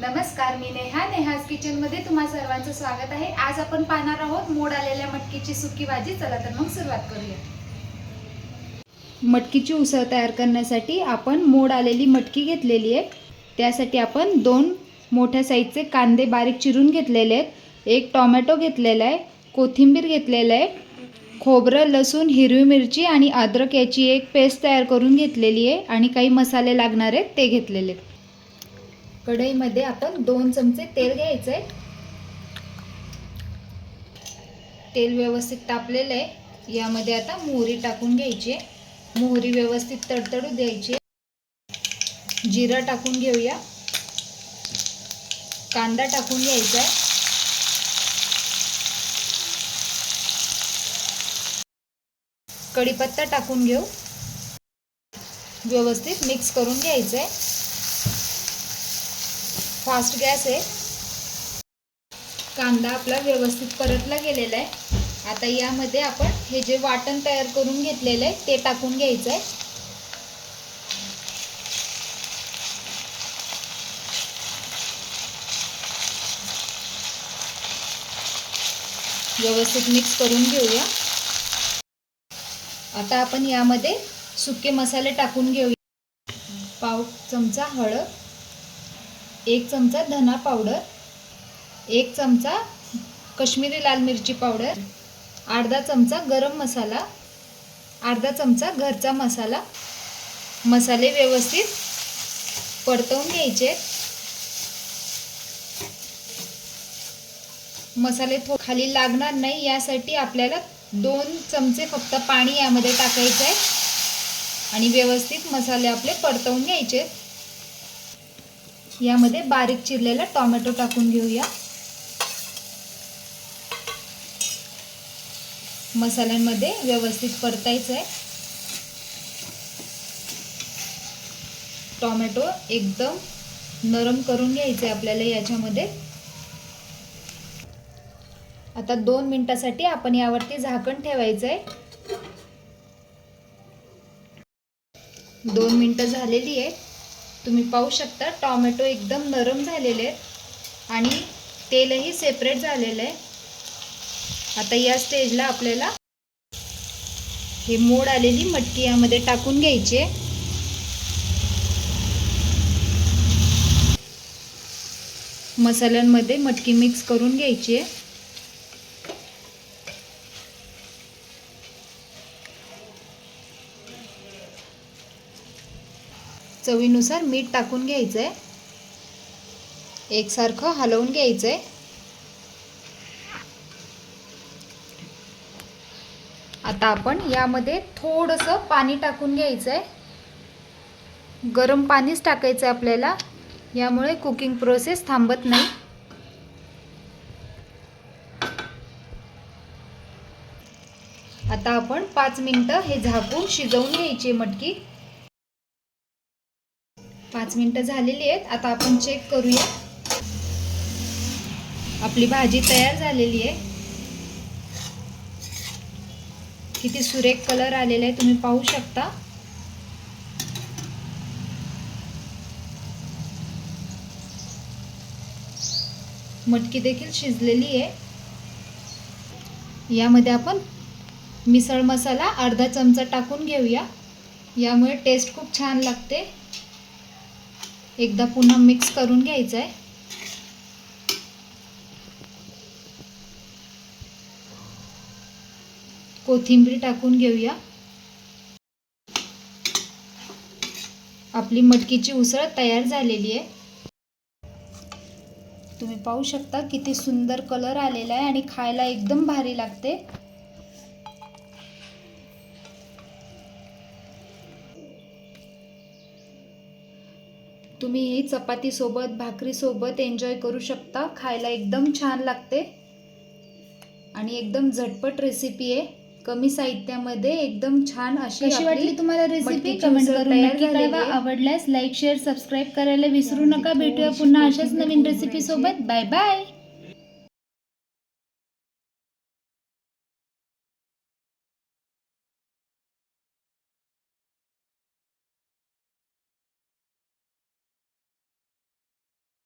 नमस्कार मी नेहा. नेहाज किचनमध्ये तुम्हा सर्वांचं स्वागत आहे. आज आपण पाहणार आहोत मोड आलेल्या मटकीची सुकी भाजी. चला तर मग सुरुवात करूया. मटकीची उसळ तयार करण्यासाठी आपण मोड आलेली मटकी घेतलेली आहे. त्यासाठी आपण दोन मोठ्या साईजचे कांदे बारीक चिरून घेतलेले आहेत. एक टोमॅटो घेतलेला आहे. कोथिंबीर घेतलेलं आहे. खोबरं लसूण हिरवी मिरची आणि अद्रक याची एक पेस्ट तयार करून घेतलेली आहे. आणि काही मसाले लागणार आहेत ते घेतलेले आहेत. कढईमध्ये आपण दोन चमचे तेल घ्यायचं आहे. तेल व्यवस्थित तापलेलं आहे. यामध्ये आता मोहरी टाकून घ्यायची आहे. मोहरी व्यवस्थित तडतडू द्यायची जिरा टाकून घेऊया. कांदा टाकून घ्यायचा आहे. कढीपत्ता टाकून घेऊ. व्यवस्थित मिक्स करून घ्यायचं आहे. फास्ट गॅस आहे. कांदा आपला व्यवस्थित परतला गेलेला आहे. आता यामध्ये आपण हे जे वाटण तयार करून घेतलेलं आहे ते टाकून घ्यायचं आहे. व्यवस्थित मिक्स करून घेऊया. आता आपण यामध्ये सुके मसाले टाकून घेऊया. पाव चमचा हळद. एक चमचा धना पावडर एक चमचा कश्मीरी लाल मिरची पावडर अर्धा चमचा गरम मसाला अर्धा चमचा घरचा मसाला. मसाले व्यवस्थित परतवून घ्यायचे. मसाले थो खाली लागणार नाही यासाठी आपल्याला दोन चमचे फक्त पाणी यामध्ये टाकायचं आहे आणि व्यवस्थित मसाले आपले परतवून घ्यायचे. यामध्ये बारीक चिरलेला टोमॅटो टाकून घेऊया. मसाल्यांमध्ये व्यवस्थित परतायचं आहे टोमॅटो एकदम नरम करून घ्यायचं आहे आपल्याला याच्यामध्ये. आता दोन मिनटासाठी आपण यावरती झाकण ठेवायचं आहे दोन मिनटं झालेली आहे तुम्ही पाहू शकता टॉमॅटो एकदम नरम झालेले आहेत आणि तेलही सेपरेट झालेलं आहे. आता या स्टेजला आपल्याला हे मोड आलेली मटकी यामध्ये टाकून घ्यायची आहे. मसाल्यांमध्ये मटकी मिक्स करून घ्यायची आहे. चवीनुसार मीठ टाकून घ्यायचं आहे एकसारखं हलवून घ्यायचं आहे आता आपण यामध्ये थोडंसं पाणी टाकून घ्यायचं आहे गरम पाणीच टाकायचं आहे आपल्याला. यामुळे कुकिंग प्रोसेस थांबत नाही. आता आपण पाच मिनटं हे झाकून शिजवून घ्यायची मटकी. पाच मिनटं झालेली आहेत. आता आपण चेक करूया. आपली भाजी तयार झालेली आहे. किती सुरेख कलर आलेला आहे तुम्ही पाहू शकता. मटकी देखील शिजलेली आहे. यामध्ये आपण मिसळ मसाला अर्धा चमचा टाकून घेऊया. यामुळे टेस्ट खूप छान लागते. एकदा पुन्हा मिक्स करून घ्यायचं आहे कोथिंबीर टाकून घेऊया. आपली मटकीची उसळ तयार झालेली आहे. तुम्ही पाहू शकता किती सुंदर कलर आलेला आहे आणि खायला एकदम भारी लागते. तुम्ही ही चपातीसोबत भाकरीसोबत एन्जॉय करू शकता. खायला एकदम छान लागते. आणि एकदम झटपट रेसिपी आहे. कमी साहित्यामध्ये एकदम छान अशी कशी वाटली तुम्हाला रेसिपी कमेंट करून नक्की कळवा. आवडल्यास लाईक शेअर सबस्क्राईब करायला विसरू नका. भेटूया पुन्हा अशाच नवीन रेसिपी सोबत. Bye bye